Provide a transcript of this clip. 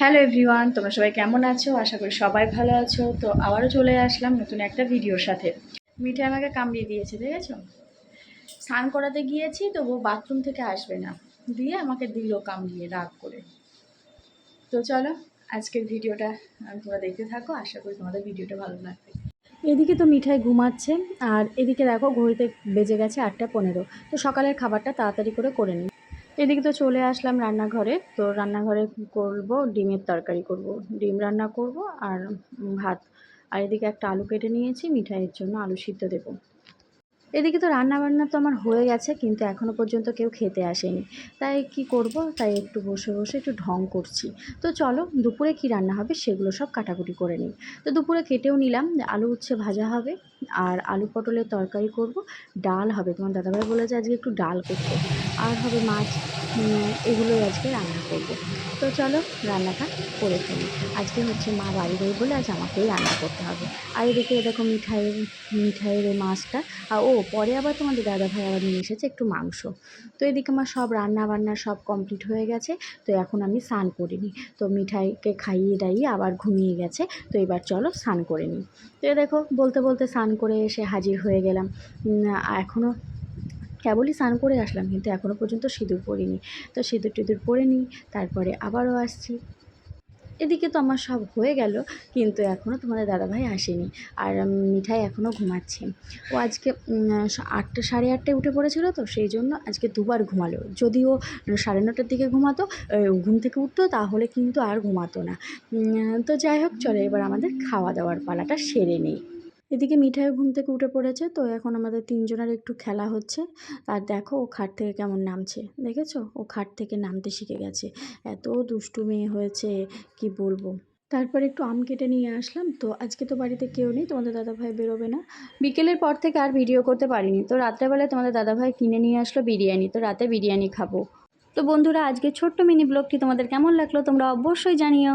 Hello everyone তোমরা সবাই কেমন আছো? আশা করি সবাই ভালো আছো। তো আবারও চলে আসলাম নতুন একটা ভিডিওর সাথে। মিঠে আমাকে কামড়িয়ে দিয়েছে, দেখেছ? স্নান করাতে গিয়েছি তো ও বাথরুম থেকে আসবে না। দিয়ে আমাকে দিল কামড়িয়ে, রাগ করে। তো চলো, আজকের ভিডিওটা তোমরা দেখতে থাকো। আশা করি তোমাদের ভিডিওটা ভালো লাগবে। এদিকে তো মিঠাই ঘুমাচ্ছে, আর এদিকে দেখো ঘড়িতে বেজে গেছে আটটা পনেরো। তো সকালের খাবারটা তাড়াতাড়ি করে করে নিই। এদিকে তো চলে আসলাম রান্নাঘরে। তো রান্নাঘরে করব ডিমের তরকারি করব। ডিম রান্না করব আর ভাত। আর এদিকে একটা আলু কেটে নিয়েছি, মিঠাইয়ের জন্য আলু সিদ্ধ দেবো। এদিকে তো রান্না বান্না তো আমার হয়ে গেছে, কিন্তু এখনও পর্যন্ত কেউ খেতে আসেনি। তাই কি করব? তাই একটু বসে বসে একটু ঢং করছি। তো চলো, দুপুরে কি রান্না হবে সেগুলো সব কাটাকুটি করে নিই। তো দুপুরে কেটেও নিলাম, আলু উচ্ছে ভাজা হবে। আর আলু পটলের তরকারি করব। ডাল হবে। তোমার দাদাভাই বলেছে আজকে একটু ডাল করতে। আর হবে মাছ এগুলোই আজকে রান্না করব। তো চলো রান্নাটা করে ফেলি। আজকে হচ্ছে মা বাড়ি নেই বলে আজ আমাকেই রান্না করতে হবে। আর এদিকে দেখো মিঠাইয়ের মিঠাইয়ের এই মাছটা। আর ও, পরে আবার তোমাদের দাদা ভাই আবার নিয়ে এসেছে একটু মাংস। তো এদিকে আমার সব রান্না বান্না সব কমপ্লিট হয়ে গেছে। তো এখন আমি স্নান করিনি। তো মিঠাইকে খাইয়ে দাইয়ে আবার ঘুমিয়ে গেছে। তো এবার চলো স্নান করে নিই। তো দেখো, বলতে বলতে স্নান করে এসে হাজির হয়ে গেলাম। এখনও কেবলই স্নান করে আসলাম, কিন্তু এখনও পর্যন্ত সিঁদুর পরিনি তো সিঁদুর টিঁদুর পরে নিই, তারপরে আবারও আসছি। এদিকে তো আমার সব হয়ে গেল, কিন্তু এখনও তোমাদের দাদাভাই আসেনি, আর মিঠাই এখনও ঘুমাচ্ছে। ও আজকে আটটা, সাড়ে আটটায় উঠে পড়েছিল তো, সেই জন্য আজকে দুবার ঘুমালো। যদিও সাড়ে নটার দিকে ঘুমাতো ঘুম থেকে উঠতো, তাহলে কিন্তু আর ঘুমাতো না। তো যাই হোক, চলো এবার আমাদের খাওয়া দাওয়ার পালাটা সেরে নিই। এদিকে মিঠাইও ঘুম থেকে উঠে পড়েছে, তো এখন আমাদের তিনজনের একটু খেলা হচ্ছে। আর দেখো, ও খাট থেকে কেমন নামছে, দেখেছ? ও খাট থেকে নামতে শিখে গেছে। এত দুষ্টু মেয়ে হয়েছে, কি বলব? তারপর একটু আম কেটে নিয়ে আসলাম, তো আজকে তো বাড়িতে কেউ নেই, তোমাদের দাদাভাই বেরোবে না। বিকেলের পর থেকে আর ভিডিও করতে পারিনি, তো রাত্রেবেলায় তোমাদের দাদাভাই কিনে নিয়ে আসলো বিরিয়ানি, তো রাতে বিরিয়ানি খাব। তো বন্ধুরা আজকে ছোট্ট মিনি ব্লগটি তোমাদের কেমন লাগল তোমরা অবশ্যই জানিও।